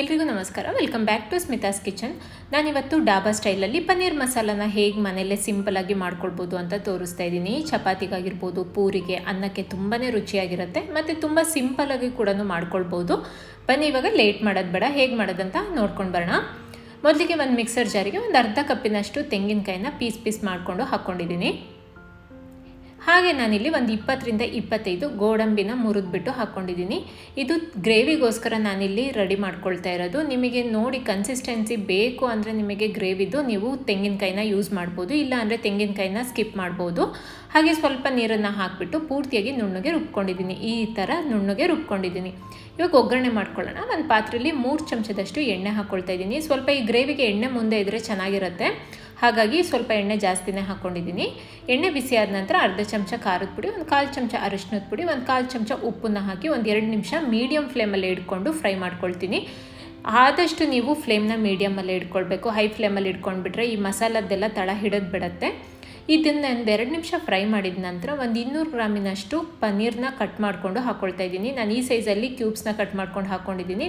ಎಲ್ರಿಗೂ ನಮಸ್ಕಾರ. Welcome back to Smitha's kitchen ನಾನಿವತ್ತು ಡಾಬಾ ಸ್ಟೈಲಲ್ಲಿ ಪನ್ನೀರ್ ಮಸಾಲಾನ ಹೇಗೆ ಮನೆಯಲ್ಲೇ ಸಿಂಪಲಾಗಿ ಮಾಡ್ಕೊಳ್ಬೋದು ಅಂತ ತೋರಿಸ್ತಾ ಇದ್ದೀನಿ. ಚಪಾತಿಗಾಗಿರ್ಬೋದು, ಪೂರಿಗೆ, ಅನ್ನಕ್ಕೆ ತುಂಬಾ ರುಚಿಯಾಗಿರುತ್ತೆ. ಮತ್ತು ತುಂಬ ಸಿಂಪಲಾಗಿ ಕೂಡ ಮಾಡ್ಕೊಳ್ಬೋದು. ಬನ್ನಿ, ಇವಾಗ ಲೇಟ್ ಮಾಡೋದು ಬೇಡ, ಹೇಗೆ ಮಾಡೋದಂತ ನೋಡ್ಕೊಂಡು ಬರೋಣ. ಮೊದಲಿಗೆ ಒಂದು ಮಿಕ್ಸರ್ ಜಾರಿಗೆ ಒಂದು ಅರ್ಧ ಕಪ್ಪಿನಷ್ಟು ತೆಂಗಿನಕಾಯಿನ ಪೀಸ್ ಪೀಸ್ ಮಾಡಿಕೊಂಡು ಹಾಕ್ಕೊಂಡಿದ್ದೀನಿ ಹಾಗೆ ನಾನಿಲ್ಲಿ ಒಂದು ಇಪ್ಪತ್ತರಿಂದ ಇಪ್ಪತ್ತೈದು ಗೋಡಂಬಿನ ಮುರಿದ್ಬಿಟ್ಟು ಹಾಕ್ಕೊಂಡಿದ್ದೀನಿ. ಇದು ಗ್ರೇವಿಗೋಸ್ಕರ ನಾನಿಲ್ಲಿ ರೆಡಿ ಮಾಡ್ಕೊಳ್ತಾ ಇರೋದು. ನಿಮಗೆ ನೋಡಿ ಕನ್ಸಿಸ್ಟೆನ್ಸಿ ಬೇಕು ಅಂದರೆ ನಿಮಗೆ ಗ್ರೇವಿದು ನೀವು ತೆಂಗಿನಕಾಯಿನ ಯೂಸ್ ಮಾಡ್ಬೋದು, ಇಲ್ಲ ಅಂದರೆ ತೆಂಗಿನಕಾಯಿನ ಸ್ಕಿಪ್ ಮಾಡ್ಬೋದು. ಹಾಗೆ ಸ್ವಲ್ಪ ನೀರನ್ನು ಹಾಕಿಬಿಟ್ಟು ಪೂರ್ತಿಯಾಗಿ ನುಣ್ಣಗೆ ರುಬ್ಕೊಂಡಿದ್ದೀನಿ. ಈ ಥರ ನುಣ್ಣಗೆ ರುಬ್ಕೊಂಡಿದ್ದೀನಿ. ಇವಾಗ ಒಗ್ಗರಣೆ ಮಾಡ್ಕೊಳ್ಳೋಣ. ಒಂದು ಪಾತ್ರೆಯಲ್ಲಿ ಮೂರು ಚಮಚದಷ್ಟು ಎಣ್ಣೆ ಹಾಕ್ಕೊಳ್ತಾ ಇದ್ದೀನಿ. ಸ್ವಲ್ಪ ಈ ಗ್ರೇವಿಗೆ ಎಣ್ಣೆ ಮುಂದೆ ಇದ್ದರೆ ಚೆನ್ನಾಗಿರುತ್ತೆ. ಹಾಗಾಗಿ ಸ್ವಲ್ಪ ಎಣ್ಣೆ ಜಾಸ್ತಿನೇ ಹಾಕ್ಕೊಂಡಿದ್ದೀನಿ ಎಣ್ಣೆ ಬಿಸಿ ಆದ ನಂತರ ಅರ್ಧ ಚಮಚ ಖಾರದ ಪುಡಿ, ಒಂದು ಕಾಲು ಚಮಚ ಅರಿಶಿನದ ಪುಡಿ, ಒಂದು ಕಾಲು ಚಮಚ ಉಪ್ಪನ್ನು ಹಾಕಿ ಒಂದು ಎರಡು ನಿಮಿಷ ಮೀಡಿಯಮ್ ಫ್ಲೇಮಲ್ಲಿ ಇಟ್ಕೊಂಡು ಫ್ರೈ ಮಾಡ್ಕೊಳ್ತೀನಿ. ಆದಷ್ಟು ನೀವು ಫ್ಲೇಮ್ನ ಮೀಡಿಯಮಲ್ಲೇ ಇಟ್ಕೊಳ್ಬೇಕು ಹೈ ಫ್ಲೇಮಲ್ಲಿ ಇಟ್ಕೊಂಡ್ಬಿಟ್ರೆ ಈ ಮಸಾಲದ್ದೆಲ್ಲ ತಳ ಹಿಡಿದು ಬಿಡುತ್ತೆ ಇದನ್ನು ಒಂದು ಎರಡು ನಿಮಿಷ ಫ್ರೈ ಮಾಡಿದ ನಂತರ ಒಂದು ಇನ್ನೂರು ಗ್ರಾಮಿನಷ್ಟು ಪನ್ನೀರ್ನ ಕಟ್ ಮಾಡಿಕೊಂಡು ಹಾಕ್ಕೊಳ್ತಾ ಇದ್ದೀನಿ. ನಾನು ಈ ಸೈಜಲ್ಲಿ ಕ್ಯೂಬ್ಸ್ನ ಕಟ್ ಮಾಡ್ಕೊಂಡು ಹಾಕ್ಕೊಂಡಿದ್ದೀನಿ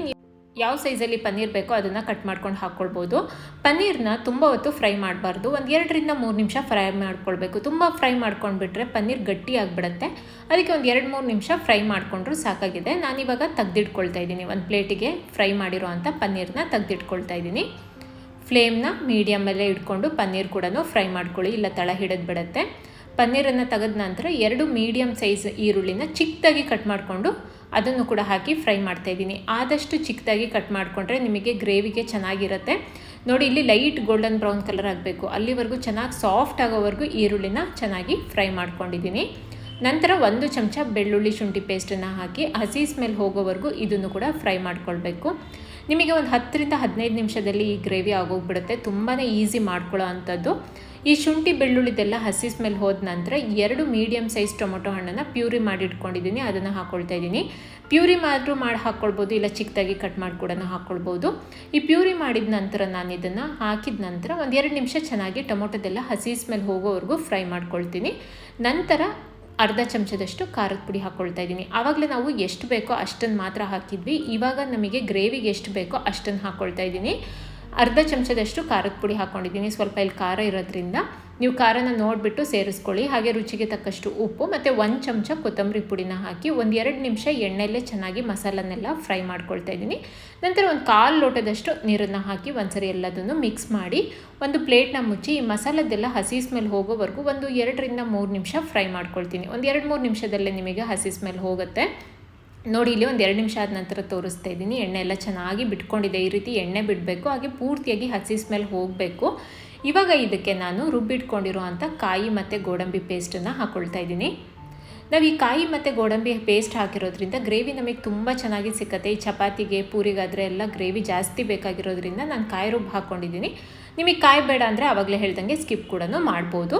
ಯಾವ ಸೈಜಲ್ಲಿ ಪನ್ನೀರ್ ಬೇಕೋ ಅದನ್ನು ಕಟ್ ಮಾಡ್ಕೊಂಡು ಹಾಕ್ಕೊಳ್ಬೋದು ಪನ್ನೀರ್ನ ತುಂಬ ಹೊತ್ತು ಫ್ರೈ ಮಾಡಬಾರ್ದು. ಒಂದು ಎರಡರಿಂದ ಮೂರು ನಿಮಿಷ ಫ್ರೈ ಮಾಡ್ಕೊಳ್ಬೇಕು. ತುಂಬ ಫ್ರೈ ಮಾಡ್ಕೊಂಡ್ಬಿಟ್ರೆ ಪನ್ನೀರ್ ಗಟ್ಟಿ ಆಗಿಬಿಡುತ್ತೆ. ಅದಕ್ಕೆ ಒಂದು ಎರಡು ಮೂರು ನಿಮಿಷ ಫ್ರೈ ಮಾಡಿಕೊಂಡ್ರು ಸಾಕಾಗಿದೆ. ನಾನಿವಾಗ ತೆಗ್ದಿಟ್ಕೊಳ್ತಾ ಇದ್ದೀನಿ. ಒಂದು ಪ್ಲೇಟಿಗೆ ಫ್ರೈ ಮಾಡಿರೋ ಅಂಥ ಪನ್ನೀರ್ನ ತೆಗ್ದಿಟ್ಕೊಳ್ತಾ ಇದ್ದೀನಿ. ಫ್ಲೇಮ್ನ ಮೀಡಿಯಮಲ್ಲೇ ಇಟ್ಕೊಂಡು ಪನ್ನೀರ್ ಕೂಡ ಫ್ರೈ ಮಾಡ್ಕೊಳ್ಳಿ. ಇಲ್ಲ ತಳ ಹಿಡಿದು ಬಿಡುತ್ತೆ ಪನ್ನೀರನ್ನು ತೆಗೆದ ನಂತರ ಎರಡು ಮೀಡಿಯಮ್ ಸೈಜ್ ಈರುಳ್ಳಿನ ಚಿಕ್ಕದಾಗಿ ಕಟ್ ಮಾಡಿಕೊಂಡು ಅದನ್ನು ಕೂಡ ಹಾಕಿ ಫ್ರೈ ಮಾಡ್ತಾ ಇದ್ದೀನಿ. ಆದಷ್ಟು ಚಿಕ್ಕದಾಗಿ ಕಟ್ ಮಾಡಿಕೊಂಡ್ರೆ ನಿಮಗೆ ಗ್ರೇವಿಗೆ ಚೆನ್ನಾಗಿರುತ್ತೆ. ನೋಡಿ, ಇಲ್ಲಿ ಲೈಟ್ ಗೋಲ್ಡನ್ ಬ್ರೌನ್ ಕಲರ್ ಆಗಬೇಕು. ಅಲ್ಲಿವರೆಗೂ ಚೆನ್ನಾಗಿ ಸಾಫ್ಟ್ ಆಗೋವರೆಗೂ ಈರುಳ್ಳಿನ ಚೆನ್ನಾಗಿ ಫ್ರೈ ಮಾಡ್ಕೊಂಡಿದ್ದೀನಿ. ನಂತರ ಒಂದು ಚಮಚ ಬೆಳ್ಳುಳ್ಳಿ ಶುಂಠಿ ಪೇಸ್ಟನ್ನು ಹಾಕಿ ಹಸಿ ಸ್ಮೆಲ್ ಹೋಗೋವರೆಗೂ ಇದನ್ನು ಕೂಡ ಫ್ರೈ ಮಾಡ್ಕೊಳ್ಬೇಕು. ನಿಮಗೆ ಒಂದು ಹತ್ತರಿಂದ ಹದಿನೈದು ನಿಮಿಷದಲ್ಲಿ ಈ ಗ್ರೇವಿ ಆಗೋಗ್ಬಿಡುತ್ತೆ. ತುಂಬಾ ಈಸಿ ಮಾಡ್ಕೊಳ್ಳೋ ಅಂಥದ್ದು. ಈ ಶುಂಠಿ ಬೆಳ್ಳುಳ್ಳಿದೆಲ್ಲ ಹಸಿ ಸ್ಮೆಲ್ ಹೋದ ನಂತರ ಎರಡು ಮೀಡಿಯಮ್ ಸೈಜ್ ಟೊಮೊಟೊ ಹಣ್ಣನ್ನು ಪ್ಯೂರಿ ಮಾಡಿ ಇಟ್ಕೊಂಡಿದ್ದೀನಿ, ಅದನ್ನು ಹಾಕ್ಕೊಳ್ತಾ ಇದ್ದೀನಿ. ಪ್ಯೂರಿ ಮಾತ್ರ ಮಾಡಿ ಹಾಕ್ಕೊಳ್ಬೋದು ಇಲ್ಲ ಚಿಕ್ಕದಾಗಿ ಕಟ್ ಮಾಡಿ ಕೂಡ ಹಾಕ್ಕೊಳ್ಬೋದು ಈ ಪ್ಯೂರಿ ಮಾಡಿದ ನಂತರ ನಾನು ಇದನ್ನು ಹಾಕಿದ ನಂತರ ಒಂದು ಎರಡು ನಿಮಿಷ ಚೆನ್ನಾಗಿ ಟೊಮೊಟೊದೆಲ್ಲ ಹಸಿ ಸ್ಮೆಲ್ ಹೋಗೋವರೆಗೂ ಫ್ರೈ ಮಾಡ್ಕೊಳ್ತೀನಿ. ನಂತರ ಅರ್ಧ ಚಮಚದಷ್ಟು ಖಾರದ ಪುಡಿ ಹಾಕ್ಕೊಳ್ತಾ ಇದ್ದೀನಿ. ಆವಾಗಲೇ ನಾವು ಎಷ್ಟು ಬೇಕೋ ಅಷ್ಟನ್ನು ಮಾತ್ರ ಹಾಕಿದ್ವಿ. ಇವಾಗ ನಮಗೆ ಗ್ರೇವಿಗೆ ಎಷ್ಟು ಬೇಕೋ ಅಷ್ಟನ್ನು ಹಾಕ್ಕೊಳ್ತಾ ಇದ್ದೀನಿ. ಅರ್ಧ ಚಮಚದಷ್ಟು ಖಾರದ ಪುಡಿ ಹಾಕ್ಕೊಂಡಿದ್ದೀನಿ ಸ್ವಲ್ಪ ಇಲ್ಲಿ ಖಾರ ಇರೋದ್ರಿಂದ ನೀವು ಖಾರನ ನೋಡಿಬಿಟ್ಟು ಸೇರಿಸ್ಕೊಳ್ಳಿ. ಹಾಗೆ ರುಚಿಗೆ ತಕ್ಕಷ್ಟು ಉಪ್ಪು ಮತ್ತು ಒಂದು ಚಮಚ ಕೊತ್ತಂಬರಿ ಪುಡಿನ ಹಾಕಿ ಒಂದು ಎರಡು ನಿಮಿಷ ಎಣ್ಣೆಯಲ್ಲೇ ಚೆನ್ನಾಗಿ ಮಸಾಲನ್ನೆಲ್ಲ ಫ್ರೈ ಮಾಡ್ಕೊಳ್ತಾ ಇದ್ದೀನಿ. ನಂತರ ಒಂದು ಕಾಲು ಲೋಟದಷ್ಟು ನೀರನ್ನು ಹಾಕಿ ಒಂದ್ಸರಿ ಎಲ್ಲದನ್ನು ಮಿಕ್ಸ್ ಮಾಡಿ ಒಂದು ಪ್ಲೇಟ್ನ ಮುಚ್ಚಿ ಈ ಮಸಾಲದ್ದೆಲ್ಲ ಹಸಿ ಸ್ಮೆಲ್ ಹೋಗೋವರೆಗೂ ಒಂದು ಎರಡರಿಂದ ಮೂರು ನಿಮಿಷ ಫ್ರೈ ಮಾಡ್ಕೊಳ್ತೀನಿ. ಒಂದು ಎರಡು ಮೂರು ನಿಮಿಷದಲ್ಲೇ ನಿಮಗೆ ಹಸಿ ಸ್ಮೆಲ್ ಹೋಗುತ್ತೆ. ನೋಡಿ, ಇಲ್ಲಿ ಒಂದು ಎರಡು ನಿಮಿಷ ಆದ ನಂತರ ತೋರಿಸ್ತಾ ಇದ್ದೀನಿ. ಎಣ್ಣೆ ಎಲ್ಲ ಚೆನ್ನಾಗಿ ಬಿಟ್ಕೊಂಡಿದೆ. ಈ ರೀತಿ ಎಣ್ಣೆ ಬಿಡಬೇಕು, ಹಾಗೆ ಪೂರ್ತಿಯಾಗಿ ಹಸಿ ಸ್ಮೆಲ್ ಹೋಗಬೇಕು. ಇವಾಗ ಇದಕ್ಕೆ ನಾನು ರುಬ್ಬಿಟ್ಕೊಂಡಿರುವಂಥ ಕಾಯಿ ಮತ್ತು ಗೋಡಂಬಿ ಪೇಸ್ಟನ್ನು ಹಾಕ್ಕೊಳ್ತಾ ಇದ್ದೀನಿ. ನಾವು ಈ ಕಾಯಿ ಮತ್ತು ಗೋಡಂಬಿ ಪೇಸ್ಟ್ ಹಾಕಿರೋದ್ರಿಂದ ಗ್ರೇವಿ ನಮಗೆ ತುಂಬ ಚೆನ್ನಾಗಿ ಸಿಕ್ಕತ್ತೆ. ಈ ಚಪಾತಿಗೆ ಪೂರಿಗಾದರೆ ಎಲ್ಲ ಗ್ರೇವಿ ಜಾಸ್ತಿ ಬೇಕಾಗಿರೋದ್ರಿಂದ ನಾನು ಕಾಯಿ ರುಬ್ಬು ಹಾಕ್ಕೊಂಡಿದ್ದೀನಿ ನಿಮಗೆ ಕಾಯಿ ಬೇಡ ಅಂದರೆ ಆವಾಗಲೇ ಹೇಳ್ದಂಗೆ ಸ್ಕಿಪ್ ಕೂಡ ಮಾಡ್ಬೋದು.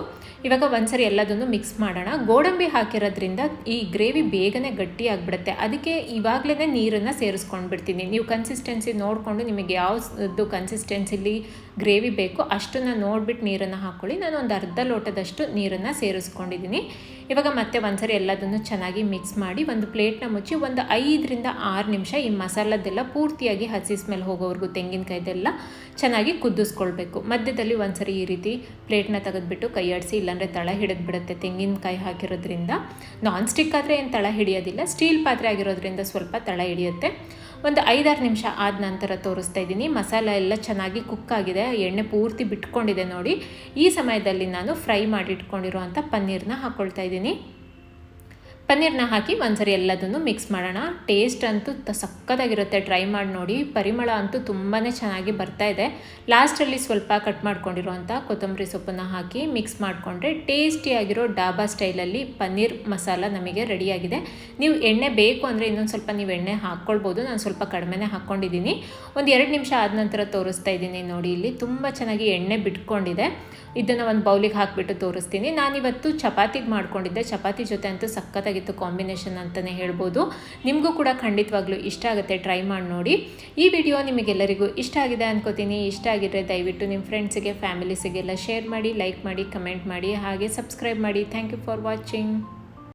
ಇವಾಗ ಒಂದ್ಸರಿ ಎಲ್ಲದನ್ನು ಮಿಕ್ಸ್ ಮಾಡೋಣ. ಗೋಡಂಬಿ ಹಾಕಿರೋದ್ರಿಂದ ಈ ಗ್ರೇವಿ ಬೇಗನೆ ಗಟ್ಟಿ ಆಗಿಬಿಡುತ್ತೆ. ಅದಕ್ಕೆ ಇವಾಗಲೇ ನೀರನ್ನು ಸೇರಿಸ್ಕೊಂಡು ಬಿಡ್ತೀನಿ ನೀವು ಕನ್ಸಿಸ್ಟೆನ್ಸಿ ನೋಡಿಕೊಂಡು ನಿಮಗೆ ಯಾವ್ದು ಕನ್ಸಿಸ್ಟೆನ್ಸಿಲಿ ಗ್ರೇವಿ ಬೇಕೋ ಅಷ್ಟನ್ನು ನೋಡಿಬಿಟ್ಟು ನೀರನ್ನು ಹಾಕ್ಕೊಳ್ಳಿ ನಾನು ಒಂದು ಅರ್ಧ ಲೋಟದಷ್ಟು ನೀರನ್ನು ಸೇರಿಸ್ಕೊಂಡಿದ್ದೀನಿ. ಇವಾಗ ಮತ್ತೆ ಒಂದ್ಸರಿ ಎಲ್ಲದನ್ನು ಚೆನ್ನಾಗಿ ಮಿಕ್ಸ್ ಮಾಡಿ ಒಂದು ಪ್ಲೇಟ್ನ ಮುಚ್ಚಿ ಒಂದು ಐದರಿಂದ ಆರು ನಿಮಿಷ ಈ ಮಸಾಲದ್ದೆಲ್ಲ ಪೂರ್ತಿಯಾಗಿ ಹಸಿ ಸ್ಮೆಲ್ ಹೋಗೋವರೆಗೂ ತೆಂಗಿನಕಾಯ್ದೆಲ್ಲ ಚೆನ್ನಾಗಿ ಕುದಿಸ್ಕೊಳ್ಬೇಕು. ಮಧ್ಯದಲ್ಲಿ ಒಂದ್ಸರಿ ಈ ರೀತಿ ಪ್ಲೇಟ್ನ ತೆಗೆದುಬಿಟ್ಟು ಕೈ ಆಡಿಸಿ, ಇಲ್ಲಾಂದರೆ ತಳ ಹಿಡಿದು ಬಿಡುತ್ತೆ ತೆಂಗಿನಕಾಯಿ ಹಾಕಿರೋದ್ರಿಂದ ನಾನ್ ಸ್ಟಿಕ್ ಆದರೆ ಏನು ತಳ ಹಿಡಿಯೋದಿಲ್ಲ ಸ್ಟೀಲ್ ಪಾತ್ರೆ ಆಗಿರೋದ್ರಿಂದ ಸ್ವಲ್ಪ ತಳ ಹಿಡಿಯುತ್ತೆ. ಒಂದು ಐದಾರು ನಿಮಿಷ ಆದ ನಂತರ ತೋರಿಸ್ತಾ ಇದ್ದೀನಿ. ಮಸಾಲ ಎಲ್ಲ ಚೆನ್ನಾಗಿ ಕುಕ್ ಆಗಿದೆ. ಎಣ್ಣೆ ಪೂರ್ತಿ ಬಿಟ್ಕೊಂಡಿದೆ ನೋಡಿ. ಈ ಸಮಯದಲ್ಲಿ ನಾನು ಫ್ರೈ ಮಾಡಿ ಇಟ್ಕೊಂಡಿರೋ ಅಂಥ ಪನ್ನೀರ್ನ ಹಾಕ್ಕೊಳ್ತಾ ಇದ್ದೀನಿ. ಪನ್ನೀರ್ನ ಹಾಕಿ ಒಂದ್ಸರಿ ಎಲ್ಲದನ್ನು ಮಿಕ್ಸ್ ಮಾಡೋಣ. ಟೇಸ್ಟ್ ಅಂತೂ ತ ಸಕ್ಕತ್ತಾಗಿರುತ್ತೆ ಟ್ರೈ ಮಾಡಿ ನೋಡಿ. ಪರಿಮಳ ಅಂತೂ ತುಂಬಾ ಚೆನ್ನಾಗಿ ಬರ್ತಾ ಇದೆ. ಲಾಸ್ಟಲ್ಲಿ ಸ್ವಲ್ಪ ಕಟ್ ಮಾಡ್ಕೊಂಡಿರೋಂಥ ಕೊತ್ತಂಬರಿ ಸೊಪ್ಪನ್ನು ಹಾಕಿ ಮಿಕ್ಸ್ ಮಾಡಿಕೊಂಡ್ರೆ ಟೇಸ್ಟಿಯಾಗಿರೋ ಡಾಬಾ ಸ್ಟೈಲಲ್ಲಿ ಪನ್ನೀರ್ ಮಸಾಲ ನಮಗೆ ರೆಡಿಯಾಗಿದೆ. ನೀವು ಎಣ್ಣೆ ಬೇಕು ಅಂದರೆ ಇನ್ನೊಂದು ಸ್ವಲ್ಪ ನೀವು ಎಣ್ಣೆ ಹಾಕ್ಕೊಳ್ಬೋದು. ನಾನು ಸ್ವಲ್ಪ ಕಡಿಮೆನೆ ಹಾಕ್ಕೊಂಡಿದ್ದೀನಿ. ಒಂದು ಎರಡು ನಿಮಿಷ ಆದ ನಂತರ ತೋರಿಸ್ತಾ ಇದ್ದೀನಿ ನೋಡಿ. ಇಲ್ಲಿ ತುಂಬ ಚೆನ್ನಾಗಿ ಎಣ್ಣೆ ಬಿಟ್ಕೊಂಡಿದೆ. ಇದನ್ನು ಒಂದು ಬೌಲಿಗೆ ಹಾಕಿಬಿಟ್ಟು ತೋರಿಸ್ತೀನಿ. ನಾನಿವತ್ತು ಚಪಾತಿಗೆ ಮಾಡ್ಕೊಂಡಿದ್ದೆ. ಚಪಾತಿ ಜೊತೆ ಅಂತೂ ಸಖತ್ತಾಗಿತ್ತು ಕಾಂಬಿನೇಷನ್ ಅಂತಲೇ ಹೇಳ್ಬೋದು. ನಿಮಗೂ ಕೂಡ ಖಂಡಿತವಾಗ್ಲೂ ಇಷ್ಟ ಆಗುತ್ತೆ, ಟ್ರೈ ಮಾಡಿ ನೋಡಿ. ಈ ವಿಡಿಯೋ ನಿಮಗೆಲ್ಲರಿಗೂ ಇಷ್ಟ ಆಗಿದೆ ಅನ್ಕೋತೀನಿ. ಇಷ್ಟ ಆಗಿದ್ರೆ ದಯವಿಟ್ಟು ನಿಮ್ಮ ಫ್ರೆಂಡ್ಸಿಗೆ, ಫ್ಯಾಮಿಲೀಸಿಗೆಲ್ಲ ಶೇರ್ ಮಾಡಿ, ಲೈಕ್ ಮಾಡಿ, ಕಮೆಂಟ್ ಮಾಡಿ, ಹಾಗೆ ಸಬ್ಸ್ಕ್ರೈಬ್ ಮಾಡಿ. Thank you for watching.